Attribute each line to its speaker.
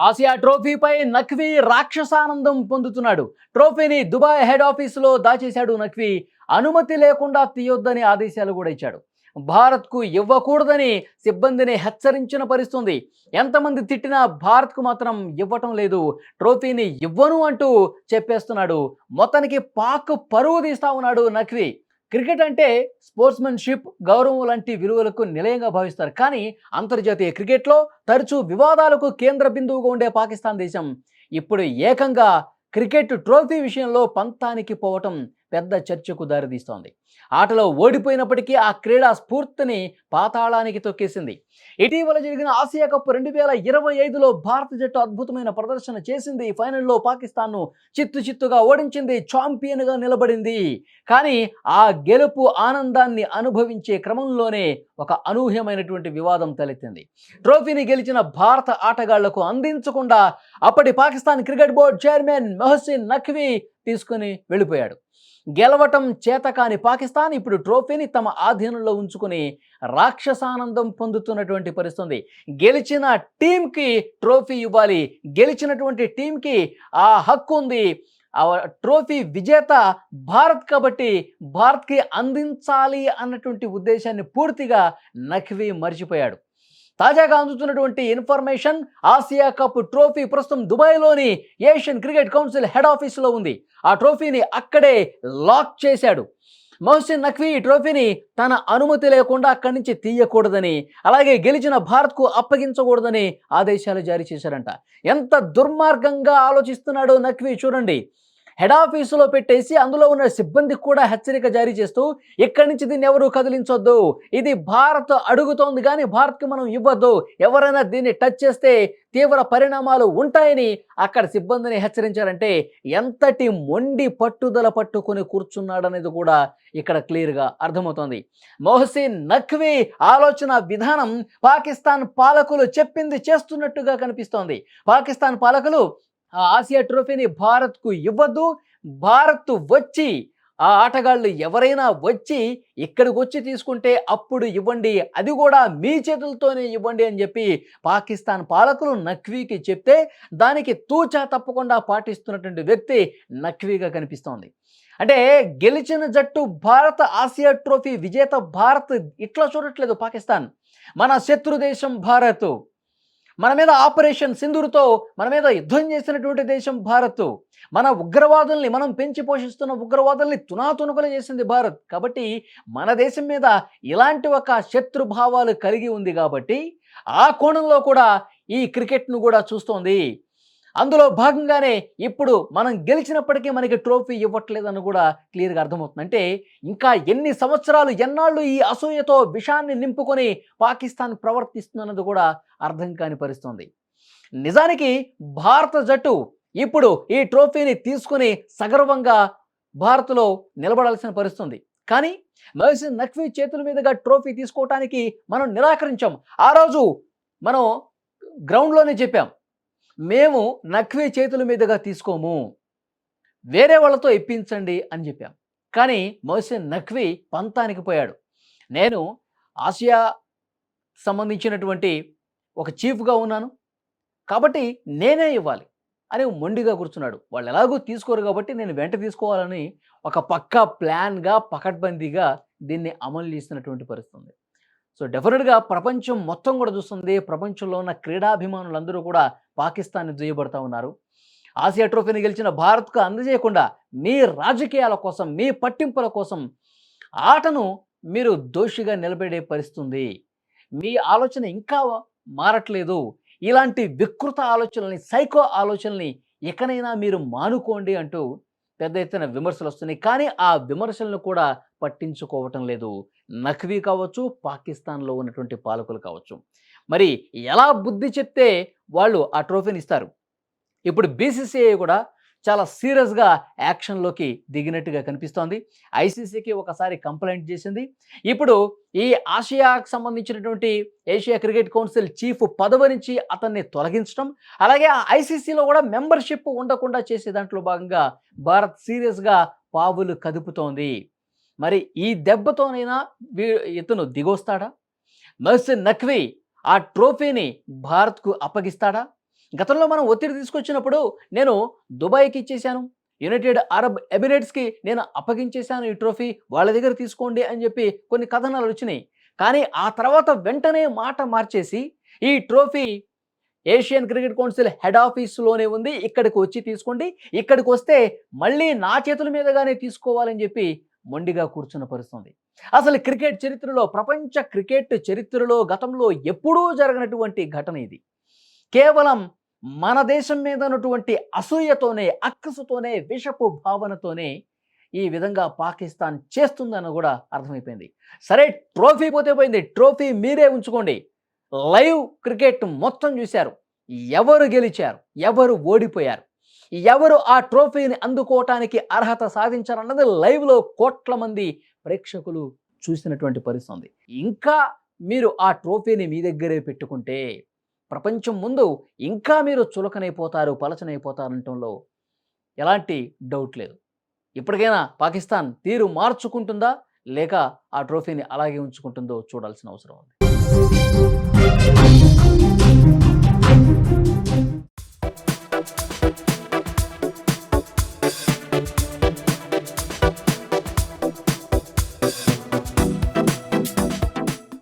Speaker 1: Asia ట్రోఫీపై Naqvi రాక్షసానందం పొందుతున్నాడు. ట్రోఫీని Dubai head ఆఫీసులో దాచేశాడు నఖ్వీ. అనుమతి లేకుండా తీయొద్దని ఆదేశాలు కూడా ఇచ్చాడు. భారత్కు ఇవ్వకూడదని సిబ్బందిని హెచ్చరించిన పరిస్థితుంది. ఎంతమంది తిట్టినా భారత్కు మాత్రం ఇవ్వటం లేదు. ట్రోఫీని ఇవ్వను అంటూ చెప్పేస్తున్నాడు. మొత్తానికి పాక్ పరువు తీస్తా ఉన్నాడు నక్వీ క్రికెట్ అంటే స్పోర్ట్స్మెన్షిప్ గౌరవం లాంటి విలువలకు నిలయంగా భావిస్తారు. కానీ అంతర్జాతీయ క్రికెట్లో తరచూ వివాదాలకు కేంద్ర బిందువుగా ఉండే పాకిస్తాన్ దేశం. ఇప్పుడు ఏకంగా క్రికెట్ ట్రోఫీ విషయంలో పంతానికి పోవటం పెద్ద చర్చకు దారితీస్తోంది ఆటలో ఓడిపోయినప్పటికీ ఆ క్రీడా స్ఫూర్తిని పాతాళానికి తొక్కేసింది. ఇటీవల జరిగిన ఆసియా కప్ రెండు వేల ఇరవై ఐదులో భారత జట్టు అద్భుతమైన ప్రదర్శన చేసింది. ఫైనల్లో పాకిస్తాన్ను చిత్తు చిత్తుగా ఓడించింది. ఛాంపియన్గా నిలబడింది. కానీ ఆ గెలుపు ఆనందాన్ని అనుభవించే క్రమంలోనే ఒక అనూహ్యమైనటువంటి వివాదం తలెత్తింది. ట్రోఫీని గెలిచిన భారత ఆటగాళ్ళకు అందించకుండా అప్పటి Pakistan cricket board chairman Mohsin Naqvi తీసుకుని వెళ్ళిపోయాడు. గెలవటం చేతకాని పాకిస్తాన్ ఇప్పుడు ట్రోఫీని తమ ఆధీనంలో ఉంచుకుని రాక్షసానందం పొందుతున్నటువంటి పరిస్థితుంది. గెలిచిన టీంకి ట్రోఫీ ఇవ్వాలి. గెలిచినటువంటి టీంకి ఆ హక్కు ఉంది. ఆ ట్రోఫీ విజేత భారత్ కాబట్టి భారత్కి అందించాలి అన్నటువంటి ఉద్దేశాన్ని పూర్తిగా నఖ్వీ మర్చిపోయాడు. తాజాగా అందుతున్నటువంటి ఇన్ఫర్మేషన్ ఆసియా కప్ ట్రోఫీ ప్రస్తుతం దుబాయ్లోని ఏషియన్ క్రికెట్ కౌన్సిల్ హెడ్ ఆఫీసులో ఉంది. ఆ ట్రోఫీని అక్కడే లాక్ చేశాడు. మొహసిన్ నఖ్వీ ఈ ట్రోఫీని తన అనుమతి లేకుండా అక్కడి నుంచి తీయకూడదని అలాగే గెలిచిన భారత్కు అప్పగించకూడదని ఆదేశాలు జారీ చేశారంట. ఎంత దుర్మార్గంగా ఆలోచిస్తున్నాడో నఖ్వీ చూడండి. హెడ్ ఆఫీసులో పెట్టేసి అందులో ఉన్న సిబ్బందికి కూడా హెచ్చరిక జారీ చేస్తూ ఇక్కడి నుంచి దీన్ని ఎవరు కదిలించొద్దు. ఇది భారత్ అడుగుతోంది కానీ భారత్కి మనం ఇవ్వద్దు. ఎవరైనా దీన్ని టచ్ చేస్తే తీవ్ర పరిణామాలు ఉంటాయని అక్కడ సిబ్బందిని హెచ్చరించారంటే ఎంతటి మొండి పట్టుదల పట్టుకొని కూర్చున్నాడనేది కూడా ఇక్కడ క్లియర్గా అర్థమవుతోంది. మొహసిన్ నఖ్వీ ఆలోచన విధానం పాకిస్తాన్ పాలకులు చెప్పింది చేస్తున్నట్టుగా కనిపిస్తోంది. పాకిస్తాన్ పాలకులు ఆ ఆసియా ట్రోఫీని భారత్కు ఇవ్వద్దు. భారత్ వచ్చి ఆ ఆటగాళ్ళు ఎవరైనా వచ్చి ఇక్కడికి వచ్చి తీసుకుంటే అప్పుడు ఇవ్వండి. అది కూడా మీ చేతులతోనే ఇవ్వండి అని చెప్పి పాకిస్తాన్ పాలకులు నఖ్వీకి చెప్తే దానికి తూచా తప్పకుండా పాటిస్తున్నటువంటి వ్యక్తి నఖ్వీగా కనిపిస్తోంది. అంటే గెలిచిన జట్టు భారత ఆసియా ట్రోఫీ విజేత భారత్ ఇట్లా చూడట్లేదు పాకిస్తాన్. మన శత్రు దేశం భారత్. మన మీద ఆపరేషన్ సింధూరుతో మన మీద యుద్ధం చేసినటువంటి దేశం భారత్. మన ఉగ్రవాదుల్ని మనం పెంచి పోషిస్తున్న ఉగ్రవాదుల్ని తునాతునుకలు చేసింది భారత్. కాబట్టి మన దేశం మీద ఇలాంటి ఒక శత్రుభావాలు కలిగి ఉంది కాబట్టి ఆ కోణంలో కూడా ఈ క్రికెట్ను కూడా చూస్తోంది. అందులో భాగంగానే ఇప్పుడు మనం గెలిచినప్పటికీ మనకి ట్రోఫీ ఇవ్వట్లేదని కూడా క్లియర్గా అర్థమవుతుంది. అంటే ఇంకా ఎన్ని సంవత్సరాలు ఎన్నాళ్ళు ఈ అసూయతో విషాన్ని నింపుకొని పాకిస్తాన్ ప్రవర్తిస్తున్నది కూడా అర్థం కాని పరిస్తుంది నిజానికి భారత జట్టు ఇప్పుడు ఈ ట్రోఫీని తీసుకుని సగర్వంగా భారత్లో నిలబడాల్సిన పరిస్థితుంది. కానీ మహసిన్ నఖ్వీ చేతుల మీదుగా ట్రోఫీ తీసుకోవటానికి మనం నిరాకరించాం. ఆ రోజు మనం గ్రౌండ్లోనే చెప్పాం. మేము నఖ్వీ చేతుల మీదుగా తీసుకోము. వేరే వాళ్ళతో ఇప్పించండి అని చెప్పాం. కానీ మొహసిన్ నఖ్వీ పంతానికి పోయాడు. నేను ఆసియా సంబంధించినటువంటి ఒక చీఫ్గా ఉన్నాను. కాబట్టి నేనే ఇవ్వాలి అని మొండిగా కూర్చున్నాడు. వాళ్ళు ఎలాగో తీసుకోరు కాబట్టి నేను వెంట తీసుకోవాలని ఒక పక్కా ప్లాన్గా పకడ్బందీగా దీన్ని అమలు చేసినటువంటి పరిస్థితి ఉంది. సో డెఫినెట్గా ప్రపంచం మొత్తం కూడా చూస్తుంది. ప్రపంచంలో ఉన్న క్రీడాభిమానులందరూ కూడా పాకిస్తాన్ని దుయ్యబడతా ఉన్నారు. ఆసియా ట్రోఫీని గెలిచిన భారత్కు అందజేయకుండా మీ రాజకీయాల కోసం మీ పట్టింపుల కోసం ఆటను మీరు దోషిగా నిలబెడే పరిస్థితుంది. మీ ఆలోచన ఇంకా మారట్లేదు. ఇలాంటి వికృత ఆలోచనల్ని సైకో ఆలోచనల్ని ఎక్కడైనా మీరు మానుకోండి అంటూ పెద్ద ఎత్తున విమర్శలు వస్తున్నాయి కానీ ఆ విమర్శలను కూడా పట్టించుకోవటం లేదు. నఖ్వీ కావచ్చు పాకిస్తాన్లో ఉన్నటువంటి పాలకులు కావచ్చు. మరి ఎలా బుద్ధి చెప్తే వాళ్ళు ఆ ట్రోఫీని ఇస్తారు? ఇప్పుడు బీసీసీఐ కూడా చాలా సీరియస్గా యాక్షన్లోకి దిగినట్టుగా కనిపిస్తోంది. ఐసీసీకి ఒకసారి కంప్లైంట్ చేసింది. ఇప్పుడు ఈ ఆసియాకు సంబంధించినటువంటి ఏషియా క్రికెట్ కౌన్సిల్ చీఫ్ పదవి నుంచి అతన్ని తొలగించడం అలాగే ఆ ఐసీసీలో కూడా మెంబర్షిప్ ఉండకుండా చేసే దాంట్లో భాగంగా భారత్ సీరియస్గా పావులు కదుపుతోంది. మరి ఈ దెబ్బతోనైనా వీ ఇతను దిగొస్తాడా? మహసిన్ నఖ్వీ ఆ ట్రోఫీని భారత్కు అప్పగిస్తాడా? గతంలో మనం ఒత్తిడి తీసుకొచ్చినప్పుడు నేను దుబాయ్కి ఇచ్చేశాను. యునైటెడ్ అరబ్ ఎమిరేట్స్కి నేను అప్పగించేశాను ఈ ట్రోఫీ వాళ్ళ దగ్గర తీసుకోండి అని చెప్పి కొన్ని కథనాలు వచ్చినాయి. కానీ ఆ తర్వాత వెంటనే మాట మార్చేసి ఈ trophy Asian cricket council head ఆఫీస్లోనే ఉంది ఇక్కడికి వచ్చి తీసుకోండి ఇక్కడికి వస్తే మళ్ళీ నా చేతుల మీదగానే తీసుకోవాలని చెప్పి మొండిగా కూర్చున్న పరిస్థితుంది. అసలు క్రికెట్ చరిత్రలో ప్రపంచ క్రికెట్ చరిత్రలో గతంలో ఎప్పుడూ జరగనటువంటి ఘటన ఇది. కేవలం మన దేశం మీద ఉన్నటువంటి అసూయతోనే అక్కసుతోనే విషపు భావనతోనే ఈ విధంగా పాకిస్తాన్ చేస్తుందని కూడా అర్థమైపోయింది. సరే ట్రోఫీ పోతే పోయింది. ట్రోఫీ మీరే ఉంచుకోండి. లైవ్ క్రికెట్ మొత్తం చూశారు. ఎవరు గెలిచారు? ఎవరు ఓడిపోయారు? ఎవరు ఆ ట్రోఫీని అందుకోవటానికి అర్హత సాధించారన్నది లైవ్లో కోట్ల మంది ప్రేక్షకులు చూసినటువంటి పరిస్థితి ఇంకా మీరు ఆ ట్రోఫీని మీ దగ్గరే పెట్టుకుంటే ప్రపంచం ముందు ఇంకా మీరు చులకనైపోతారు పలచనైపోతారంటంలో ఎలాంటి డౌట్ లేదు. ఇప్పటికైనా పాకిస్తాన్ తీరు మార్చుకుంటుందా? లేక ఆ ట్రోఫీని అలాగే ఉంచుకుంటుందో చూడాల్సిన అవసరం ఉంది.